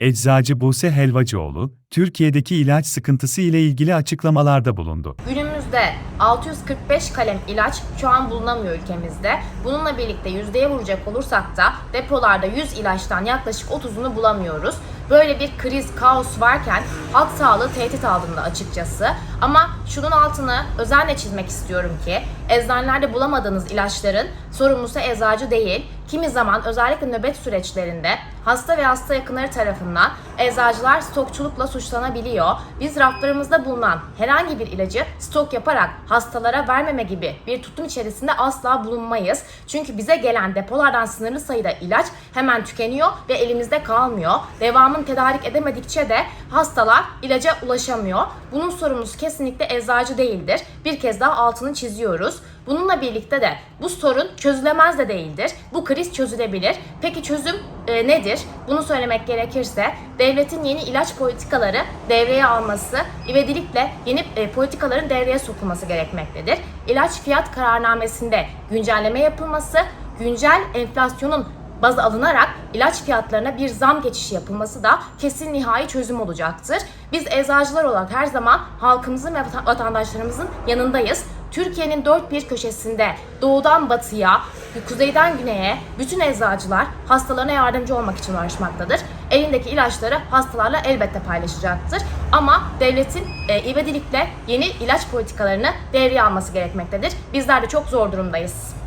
Eczacı Buse Helvacıoğlu, Türkiye'deki ilaç sıkıntısı ile ilgili açıklamalarda bulundu. Günümüzde 645 kalem ilaç şu an bulunamıyor ülkemizde. Bununla birlikte yüzdeye vuracak olursak da depolarda 100 ilaçtan yaklaşık 30'unu bulamıyoruz. Böyle bir kriz, kaos varken halk sağlığı tehdit altında açıkçası. Ama şunun altını özenle çizmek istiyorum ki eczanelerde bulamadığınız ilaçların sorumlusu eczacı değil. Kimi zaman özellikle nöbet süreçlerinde hasta ve hasta yakınları tarafından eczacılar stokçulukla suçlanabiliyor. Biz raflarımızda bulunan herhangi bir ilacı stok yaparak hastalara vermeme gibi bir tutum içerisinde asla bulunmayız. Çünkü bize gelen depolardan sınırlı sayıda ilaç hemen tükeniyor ve elimizde kalmıyor. Devamını tedarik edemedikçe de hastalar ilaca ulaşamıyor. Bunun sorumlusu kesinlikle eczacı değildir. Bir kez daha altını çiziyoruz. Bununla birlikte de bu sorun çözülemez de değildir. Bu kriz çözülebilir. Peki çözüm e, nedir? Bunu söylemek gerekirse devletin yeni ilaç politikaları devreye alması, ivedilikle yeni e, politikaların devreye sokulması gerekmektedir. İlaç fiyat kararnamesinde güncelleme yapılması, güncel enflasyonun baz alınarak ilaç fiyatlarına bir zam geçişi yapılması da kesin nihai çözüm olacaktır. Biz eczacılar olarak her zaman halkımızın ve vatan- vatandaşlarımızın yanındayız. Türkiye'nin dört bir köşesinde doğudan batıya, kuzeyden güneye bütün eczacılar hastalarına yardımcı olmak için uğraşmaktadır. Elindeki ilaçları hastalarla elbette paylaşacaktır. Ama devletin e, ivedilikle yeni ilaç politikalarını devreye alması gerekmektedir. Bizler de çok zor durumdayız.